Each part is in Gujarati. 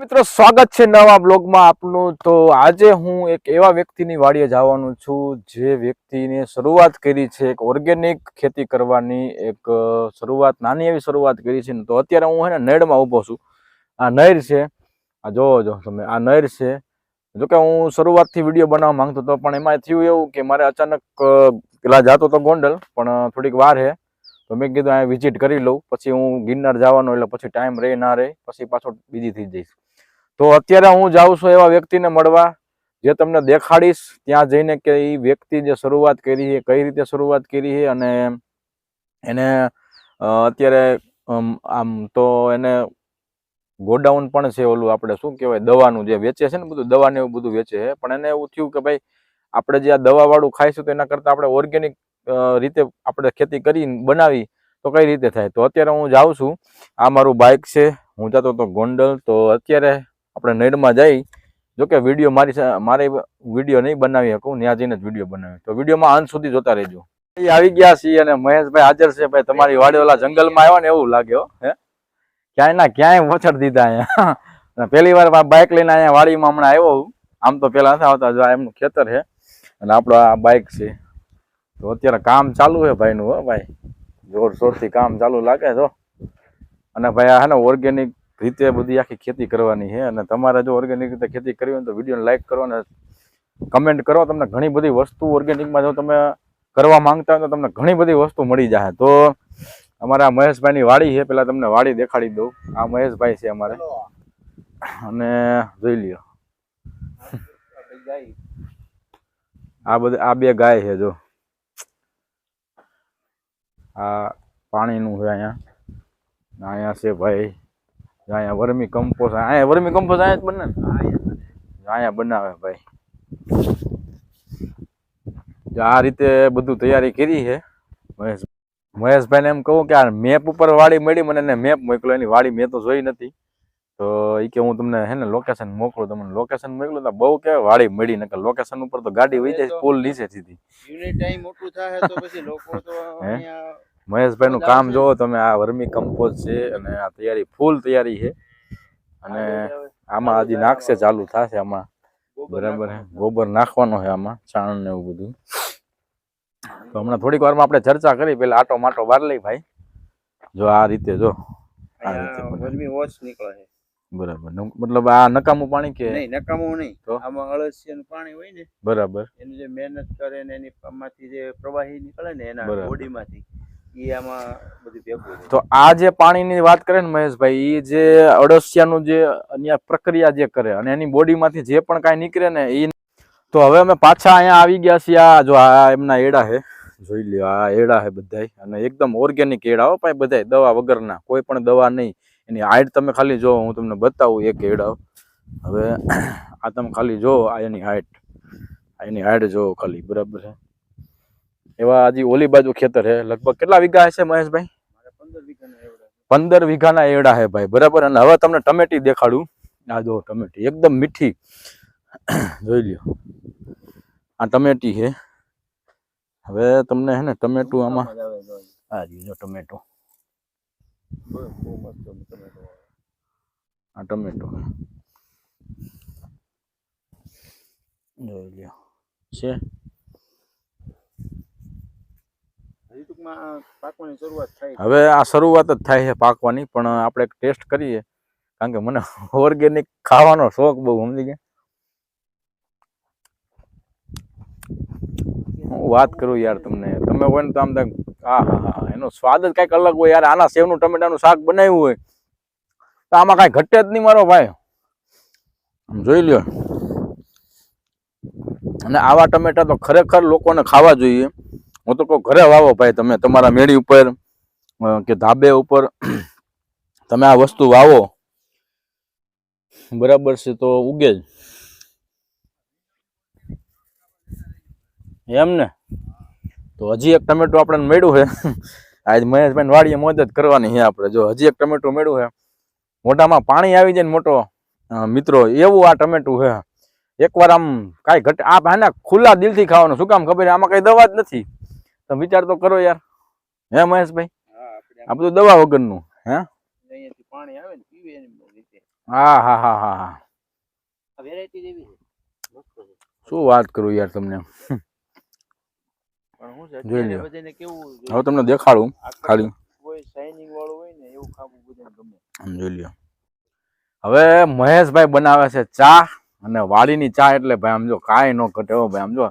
મિત્રો, સ્વાગત છે નવા બ્લોગમાં આપનું. તો આજે હું એક એવા વ્યક્તિની વાડીએ જવાનું છું, જે વ્યક્તિને શરૂઆત કરી છે એક ઓર્ગેનિક ખેતી કરવાની, એક શરૂઆત, નાની એવી શરૂઆત કરી છે. તો અત્યારે હું હે ને નેડમાં ઊભો છું. આ નહેર છે. આ જોવો, જો તમે, આ નહેર છે. જોકે હું શરૂઆતથી વીડિયો બનાવવા માંગતો હતો, પણ એમાં થયું એવું કે મારે અચાનક પેલા જતો તો ગોંડલ, પણ થોડીક વાર છે તો મેં કીધું અહીંયા વિઝિટ કરી લઉં, પછી હું ગિરનાર જવાનો, એટલે પછી ટાઈમ રહે ના રહે પછી પાછો બીજી થઈ જઈશ. તો અત્યારે હું જાઉં છું એવા વ્યક્તિને મળવા, જે તમને દેખાડીશ. ત્યાં જઈને કે એ વ્યક્તિ જે શરૂઆત કરી છે, કઈ રીતે શરૂઆત કરી છે અને એને અત્યારે આમ તો એને ગોડાઉન પણ છે ઓલું આપણે શું કહેવાય, દવાનું જે વેચે છે ને બધું દવાને એવું બધું વેચે છે. પણ એને એવું થયું કે ભાઈ, આપણે જે આ દવાવાળું ખાઈશું તો એના કરતાં આપણે ઓર્ગેનિક રીતે આપણે ખેતી કરી બનાવી, તો કઈ રીતે થાય? તો અત્યારે હું જાઉં છું. આ મારું બાઇક છે. હું જતો હતો ગોંડલ. તો અત્યારે આપણે નેડમાં જઈ, જોકે વીડિયો મારી મારે વીડિયો નહીં બનાવી શકું ત્યાં જઈને જ વીડિયો બનાવ્યો તો વિડીયોમાં અંત સુધી જોતા રહેજો. એ આવી ગયા છીએ અને મહેશભાઈ હાજર છે, ભાઈ તમારી વાડી ઓલા જંગલમાં આવ્યા ને એવું લાગ્યો હે ક્યાંય ના ક્યાંય વછડ દીધા અહીંયા. પહેલી વાર બાઇક લઈને અહીંયા વાડીમાં હમણાં આવ્યો હું. આમ તો પેલા નથી આવતા, જો એમનું ખેતર છે. અને આપણો આ બાઇક છે. તો અત્યારે કામ ચાલુ છે ભાઈનું હો, ભાઈ. જોરશોરથી કામ ચાલુ લાગે જો અને ભાઈ આ હે ને ઓર્ગેનિક રીતે બધી આખી ખેતી કરવાની છે. અને તમારે જો ઓર્ગેનિક રીતે ખેતી કરવી હોય તો વિડીયોને લાઈક કરો અને કમેન્ટ કરો. તમને ઘણી બધી વસ્તુ ઓર્ગેનિકમાં જો તમે કરવા માંગતા હોય તો તમને ઘણી બધી વસ્તુ મળી જાય. તો અમારા મહેશભાઈની વાડી છે. પેલા તમને વાડી દેખાડી દઉં. આ મહેશભાઈ છે અમારે. અને જોઈ લ્યો. આ બધા આ બે ગાય છે જો. આ પાણીનું છે અહીંયા. અહીંયા છે ભાઈ. અહીંયા વર્મી કમ્પોઝ અહીંયા વર્મી કમ્પોઝ અહીંયા જ બને ને? અહીંયા બનાવે ભાઈ. આ રીતે બધું તૈયારી કરી છે. મહેશ મહેશભાઈને એમ કહું કે આ મેપ ઉપર વાડી મળી મને એને મેપ મોકલો એની વાડી મેં તો જોઈ નથી. તો એ કે હું તમને હે ને લોકેશન મોકલું તમને લોકેશન મોકલું તો બહુ કે વાડી મળી નકર લોકેશન ઉપર તો ગાડી વહી જાય પુલ નીચે સીધી ટાઈમ મોટું થાય તો પછી લોકો તો? અહીંયા મહેશભાઈ નું કામ જોવો તમે આ વર્મી કમ્પોઝ છે અને આ તૈયારી ફૂલ તૈયારી છે. અને આમાં હજી નાખશે ચાલુ થશે આમાં. બરાબર ગોબર નાખવાનો છે આમાં ચાણ ને એવું બધું. તો હમણાં થોડીક વારમાં આપણે ચર્ચા કરી પેલા આટો માટો બાર લઈ ભાઈ. જો આ રીતે જો આ રીતે અહીંયા વોચ નીકળે છે. બરાબર. મતલબ આ નકામું પાણી કે? નહીં નકામું નહીં. તો? આમાં અળસિયાનું પાણી હોય ને બરાબર. એની જે મહેનત કરે ને એની માંથી જે પ્રવાહી નીકળે ને એના. બોડીમાંથી તો આ જે પાણીની વાત કરે ને મહેશભાઈ એ જે અળસિયાનું જે અહીંયા પ્રક્રિયા જે કરે અને એની બોડીમાંથી જે પણ કાંઈ નીકળે ને એ તો હવે અમે પાછા અહીંયા આવી ગયા છીએ આ જો આ એમના એડા છે. જોઈ લ્યો, આ એડા છે બધાય. અને એકદમ ઓર્ગેનિક એડા હો ભાઈ બધાય, દવા વગરના. કોઈ પણ દવા નહીં. એની હાઈટ તમે ખાલી જો, હું તમને બતાવું એક એડા હવે આ તમે ખાલી જો, આ એની હાઈટ એની હાઈટ જો ખાલી, બરાબર છે? એવા હજી ઓલી બાજુ ખેતર છે લગભગ કેટલા વીઘા હશે મહેશભાઈ? પંદર વીઘાના એવડા એડા હે ભાઈ બરાબર? અને હવે તમને ટમેટી દેખાડું. આ જો ટમેટી એકદમ મીઠી. જોઈ લ્યો. આ ટમેટી છે હવે તમને હે ને ટમેટું આમાં. આ જો ટમેટો. આ ટમેટો. જોઈ લ્યો. છે હજી ટૂંકમાં આ પાકવાની શરૂઆત થાય છે. હવે આ શરૂઆત જ થાય છે પાકવાની, પણ આપણે એક ટેસ્ટ કરીએ. કારણ કે મને ઓર્ગેનિક ખાવાનો શોખ બહુ, સમજી ગયા? હું વાત કરું યાર તમને. તમે હોય ને તો આમ આ હા હા એનો સ્વાદ જ કંઈક અલગ હોય. યાર, આના સેવનું ટમેટાનું શાક બનાવ્યું હોય, તો આમાં કાંઈ ઘટે જ નહીં મારો ભાઈ. આમ જોઈ લ્યો. અને આવા ટમેટા તો ખરેખર લોકોને ખાવા જોઈએ. હું તો કહું, ઘરે વાવો ભાઈ તમે. તમારા મેળી ઉપર કે ધાબે ઉપર તમે આ વસ્તુ વાવો. બરાબર છે, તો ઉગે જ. એમ ને? તો હજી એક ટમેટું આપણને મળ્યું છે. આજ મહેશભાઈ વાડીએ મદદ કરવાની છે આપણે. જો હજી એક ટમેટું મળ્યું છે. મોઢામાં પાણી આવી જાય ને મોટો મિત્રો, એવું આ ટમેટું છે. એકવાર આમ કાંઈ ઘટ આ આને ખુલ્લા દિલથી ખાવાનું. શું કામ ખબર? આમાં કઈ દવા જ નથી. તમે વિચાર તો કરો યાર. હે મહેશભાઈ? આ બધું દવા વગરનું હે? પાણી આવે ને પીવે હા હા હા હા હા. શું વાત કરું યાર તમને? જોઈ. કેવું હવે તમને દેખાડું ખાલી. જોઈ લ્યો. હવે મહેશભાઈ બનાવે છે ચા અને વાડીની ચા એટલે ભાઈ આમ જો કાંઈ ન ઘટે હો ભાઈ આમ જો.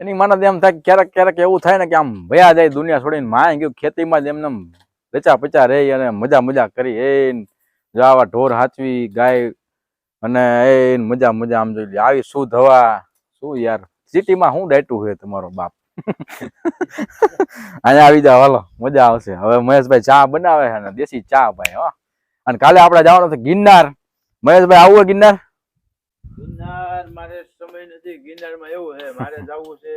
એની મને એમ થાય ક્યારેક ક્યારેક એવું થાય ને કે આમ ભયા જાય દુનિયા છોડીને માય ગયું ખેતીમાં જ એમને એમ રચા પચા રહી અને મજા મજા કરી એ જો આવા ઢોર હાચવી ગાય અને એ મજા મજા આમ જોઈ આવી શું ધવા શું યાર? સિટીમાં શું ડાયટું હોય તમારો બાપ? અહીંયા આવી જાવ હાલો મજા આવશે. હવે મહેશભાઈ ચા બનાવે છે દેશી ચા ભાઈ હો. અને કાલે આપણે જવાનું છે ગિરનાર. મહેશભાઈ આવું ગિરનાર? ગિરનાર મારે સમય નથી. ગિરનારમાં એવું છે મારે જવું છે.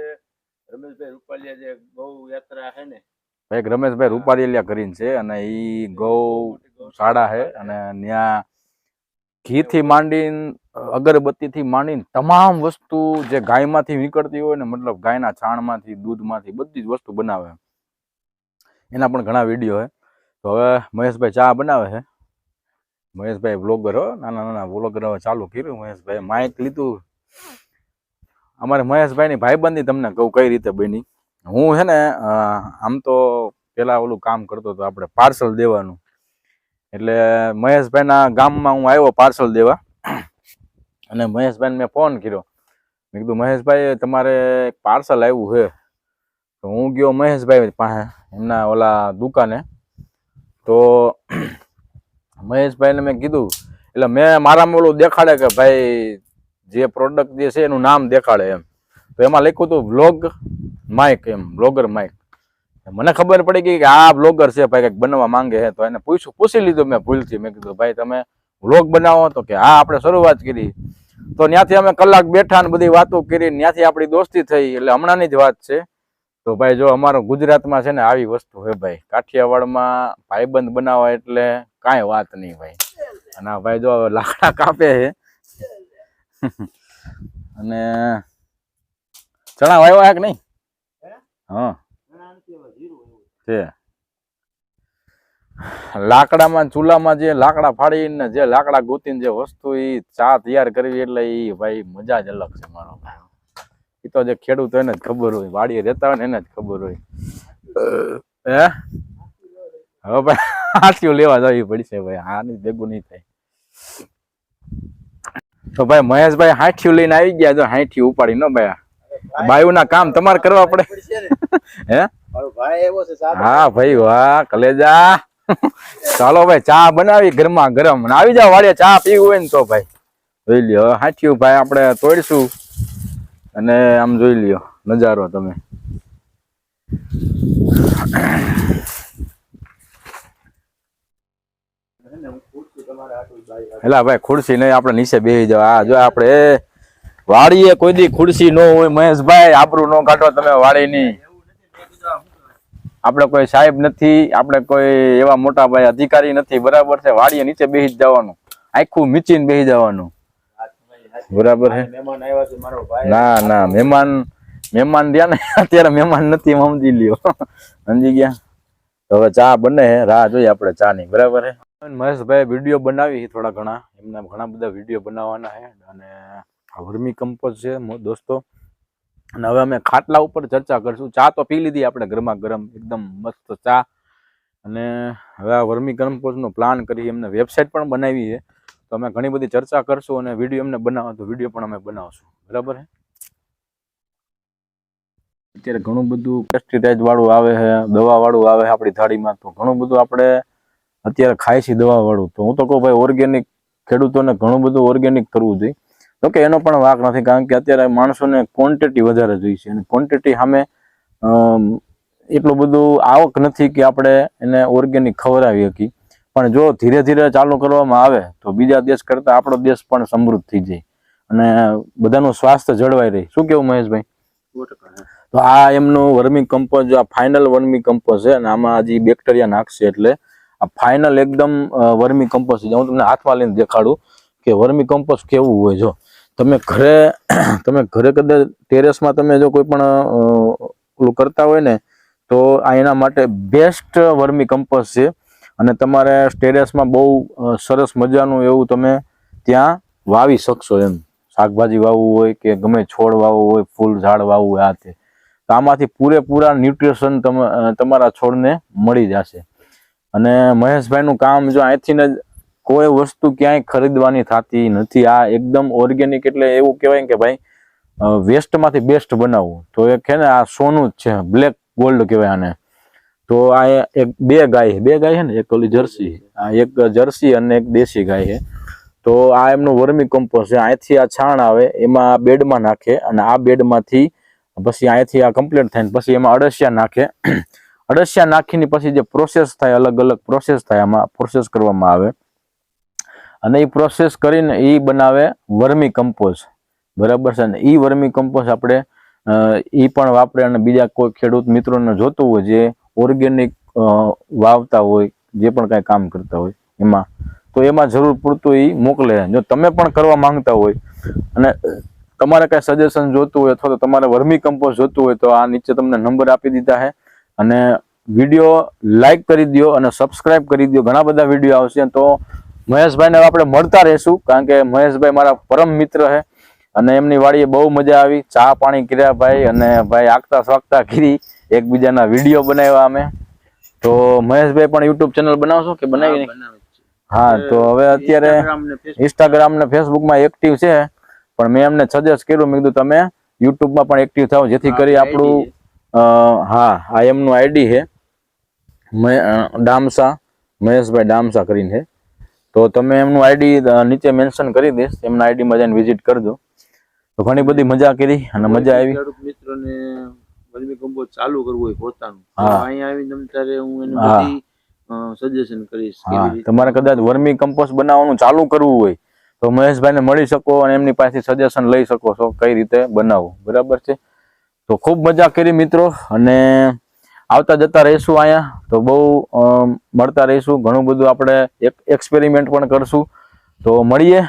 રમેશભાઈ રૂપાલિયા જે ગૌ યાત્રા છે ને. એક રમેશભાઈ રૂપાલિયા કરીને છે અને ઈ ગૌ શાળા છે અને ત્યાં ઘીથી માંડીને અગરબત્તીથી માંડીને તમામ વસ્તુ જે ગાયમાંથી નીકળતી હોય ને મતલબ ગાયના છાણમાંથી દૂધમાંથી બધી જ વસ્તુ બનાવે. એના પણ ઘણા વીડિયો છે. તો હવે મહેશભાઈ ચા બનાવે છે? મહેશભાઈ બ્લોગર હો, નાના નાના બ્લોગર હવે ચાલુ કર્યું મહેશભાઈ માઇક લીધું. અમારે મહેશભાઈની ભાઈબંધી તમને કહું કઈ રીતે બની. હું છે ને આમ તો પેલા ઓલું કામ કરતો હતો આપણે પાર્સલ દેવાનું. એટલે મહેશભાઈના ગામમાં હું આવ્યો પાર્સલ દેવા. અને મહેશભાઈને મેં ફોન કર્યો. મેં કીધું, મહેશભાઈ, તમારે પાર્સલ આવ્યું છે તો હું ગયો મહેશભાઈ પાસે, એમના ઓલા દુકાને. તો મહેશભાઈને મેં કીધું, એટલે મેં મારામાં ઓલું દેખાડે કે ભાઈ જે પ્રોડક્ટ જે છે એનું નામ દેખાડે એમ. તો એમાં લખ્યું હતું વ્લોગ માઇક એમ બ્લોગર માઇક મને ખબર પડી ગઈ કે આ બ્લોગર છે ભાઈ કંઈક બનવા માંગે છે. તો એને પૂછ્યું, પૂછી લીધું મેં ભૂલથી. મેં કીધું, ભાઈ, તમે વ્લોગ બનાવો. તો કે, હા, આપણે શરૂઆત કરી. તો ત્યાંથી અમે કલાક બેઠા ને બધી વાતો કરી ત્યાંથી આપણી દોસ્તી થઈ. એટલે હમણાંની જ વાત છે. તો ભાઈ જો અમારો ગુજરાતમાં છે ને આવી વસ્તુ હોય ભાઈ. કાઠિયાવાડમાં ભાઈબંધ બનાવવા એટલે કાંઈ વાત નહીં ભાઈ. અને ભાઈ જો લાકડા કાપે છે. અને ચણા વાવ્યા કે નહીં? હા. લાકડામાં ચૂલામાં જે લાકડા ફાડીને જે લાકડા ગોતીને જે વસ્તુ એ ચા તૈયાર કરવી એટલે એ ભાઈ મજા જ અલગ છે મારો ભાઈ. ઈ તો જે ખેડૂત એને જ ખબર હોય. વાડીએ રહેતા હોય ને એને જ ખબર હોય. હે? હવે ભાઈ હાથીઓ લેવા જવી પડશે ભાઈ. આની ભેગું નહીં થાય. તો ભાઈ મહેશભાઈ હાથીઓ લઈને આવી ગયા જો હાથી ઉપાડી ન ભાઈ. બાયુના કામ તમારે કરવા પડે. હે? હા ભાઈ વાહ કલેજા. ચાલો ભાઈ ચા બનાવી ઘરમાં ગરમ. આવી જાવ વાડિયા ચા પીવું હોય ને તો ભાઈ. જોઈ લ્યો હવે ભાઈ આપણે તોડશું. અને આમ જોઈ લ્યો, નજારો તમે. હેલા ભાઈ, ખુરશી નહીં, આપણે નીચે બેસી જાવ આ જો આપણે વાડીએ કોઈ દી ખુરશી ન હોય, મહેશભાઈ આપણું ન કાઢો તમે વાડીની આપણે કોઈ સાહેબ નથી, આપણે કોઈ એવા મોટા ભાઈ અધિકારી નથી. બરાબર છે વાડીએ નીચે બેસી જવાનું. આખું મીચીને બેસી જવાનું. બરાબર હે? મહેમાન આવ્યા છે મારો ભાઈ. ના ના મહેમાન મહેમાન રહ્યા ને અત્યારે મહેમાન નથી એમ સમજી લ્યો. સમજી ગયા? તો હવે ચા બને હે રાહ જોઈએ આપણે ચા ની બરાબર હે? મહેશભાઈ વીડિયો બનાવી છે થોડા ઘણા. એમના ઘણા બધા વીડિયો બનાવવાના હે અને આ વર્મી કમ્પોઝ છે મો- દોસ્તો. અને હવે અમે ખાટલા ઉપર ચર્ચા કરશું. ચા તો પી લીધી આપણે ગરમા ગરમ. એકદમ મસ્ત ચા. અને હવે આ વર્મી કમ્પોઝનો પ્લાન કરી એમને વેબસાઇટ પણ બનાવી છે. તો અમે ઘણી બધી ચર્ચા કરશું અને વીડિયો એમને બનાવો, તો વીડિયો પણ અમે બનાવશું. બરાબર છે અત્યારે ઘણું બધું પેસ્ટિસાઇડ વાળું આવે છે દવા વાળું આવે છે આપણી થાળીમાં, તો ઘણું બધું આપણે અત્યારે ખાય છે દવા વાળું. તો હું તો કહું ભાઈ ઓર્ગેનિક ખેડૂતોને ઘણું બધું ઓર્ગેનિક કરવું જોઈએ. તો કે એનો પણ વાંક નથી, કારણ કે અત્યારે માણસોને ક્વોન્ટિટી વધારે જોઈએ છે. અને ક્વોન્ટિટી સામે એટલું બધું આવક નથી કે આપણે એને ઓર્ગેનિક ખવડાવી શકીએ પણ જો ધીરે ધીરે ચાલુ કરવામાં આવે તો બીજા દેશ કરતાં આપણો દેશ પણ સમૃદ્ધ થઈ જાય અને બધાનું સ્વાસ્થ્ય જળવાઈ રહે. શું કેવું મહેશભાઈ? તો આ એમનું વર્મી કમ્પોઝ આ ફાઇનલ વર્મી કમ્પોઝ છે અને આમાં હજી બેક્ટેરિયા નાખશે એટલે આ ફાઇનલ એકદમ વર્મી કમ્પોઝ છે. હું તમને હાથમાં લઈને દેખાડું કે વર્મી કમ્પોઝ કેવું હોય. જો તમે ઘરે તમે ઘરે કદાચ ટેરેસમાં તમે જો કોઈ પણ ઓલું કરતા હોય ને તો આ એના માટે બેસ્ટ વર્મી કમ્પોઝ છે. અને તમારે ટેરેસમાં બહુ સરસ મજાનું એવું તમે ત્યાં વાવી શકશો એમ. શાકભાજી વાવવું હોય કે ગમે છોડ વાવવું હોય, ફૂલ ઝાડ વાવવું હોય આ તે. આમાંથી પૂરેપૂરા ન્યુટ્રિશન તમારા છોડને મળી જશે. અને મહેશભાઈનું કામ જો અહીંથી જ કોઈ વસ્તુ ક્યાંય ખરીદવાની થતી નથી. આ એકદમ ઓર્ગેનિક એટલે એવું કહેવાય કે ભાઈ વેસ્ટમાંથી બેસ્ટ બનાવવું. તો એ છે ને આ સોનું જ છે, બ્લેક ગોલ્ડ કહેવાય આને. તો આ એક બે ગાય બે ગાય છે ને? એક ઓલી જર્સી આ એક જર્સી અને એક દેશી ગાય છે. તો આ એમનું વર્મી કમ્પોસ્ટ છે. અહીંથી આ છાણ આવે, એમાં બેડમાં નાખે અને આ બેડમાંથી પછી અહીંથી આ કમ્પ્લીટ થાય પછી એમાં અળસિયા નાખે. અળસિયા નાખીને પછી જે પ્રોસેસ થાય, અલગ અલગ પ્રોસેસ થાય, આમાં પ્રોસેસ કરવામાં આવે. અને એ પ્રોસેસ કરીને એ બનાવે વર્મી કમ્પોઝ બરાબર છે ને? એ વર્મી કમ્પોઝ આપણે એ પણ વાપરે અને બીજા કોઈ ખેડૂત મિત્રોને જોતું હોય જે ઓર્ગેનિક વાવતા હોય, જે પણ કાંઈ કામ કરતા હોય, એમાં. તો એમાં જરૂર પૂરતું એ મોકલે. જો તમે પણ કરવા માંગતા હોય અને તમારે કાંઈ સજેશન જોતું હોય અથવા તો તમારે વર્મી કમ્પોઝ જોતું હોય તો આ નીચે તમને નંબર આપી દીધા છે. અને વીડિયો લાઈક કરી દો અને સબસ્ક્રાઇબ કરી દો ઘણા બધા વીડિયો આવશે તો મહેશભાઈને આપણે મળતા રહીશું, કારણ કે મહેશભાઈ મારા પરમ મિત્ર છે અને એમની વાડીએ બહુ મજા આવી. ચા પાણી કર્યા ભાઈ અને ભાઈ આગતા સ્વાગતા કરી. એકબીજાના વીડિયો બનાવ્યા અમે. તો મહેશભાઈ પણ યુટ્યુબ ચેનલ બનાવશો કે બનાવી. હા તો હવે અત્યારે ઇન્સ્ટાગ્રામ ને ફેસબુકમાં એક્ટિવ છે પણ મેં એમને સજેસ્ટ કર્યું. મેં કીધું તમે યુટ્યુબમાં પણ એક્ટિવ થાવ જેથી કરી આપણું હા આ એમનું આઈડી છે. ડામસા મહેશભાઈ ડામસા કરીને છે. તો તમે એમનું આઈડી નીચે મેન્શન કરી દઈશ. એમના આઈડીમાં જઈને વિઝિટ કરજો. તો ઘણી બધી મજા કરી અને મજા આવી. મિત્રોને કમ્પોસ્ટ ચાલુ કરવું હોય પોતાનું. અહીંયા આવીને તમે ત્યારે હું એને બધી સજેશન કરીશ તમારે કદાચ વર્મી કમ્પોસ્ટ બનાવવાનું ચાલુ કરવું હોય તો મહેશભાઈને મળી શકો અને એમની પાસેથી સજેશન લઈ શકો છો કઈ રીતે બનાવવું. બરાબર છે? તો ખૂબ મજા કરી મિત્રો અને આવતા જતા રહીશું અહીંયા. તો બહુ મળતા રહીશું. ઘણું બધું આપણે એક એક્સપેરિમેન્ટ પણ કરશું. તો મળીએ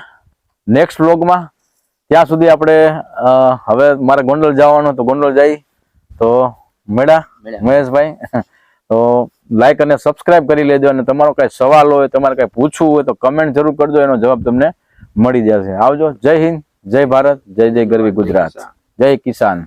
નેક્સ્ટ વ્લોગમાં ત્યાં સુધી આપણે હવે મારે ગોંડલ જવાનું તો ગોંડલ જઈ તો મળ્યા. મહેશભાઈ તો લાઈક અને સબસ્ક્રાઇબ કરી લેજો અને તમારો કાંઈ સવાલ હોય તમારે કાંઈ પૂછવું હોય તો કમેન્ટ જરૂર કરજો એનો જવાબ તમને મળી જશે. આવજો. જય હિન્દ જય ભારત જય જય ગરવી ગુજરાત. જય કિસાન.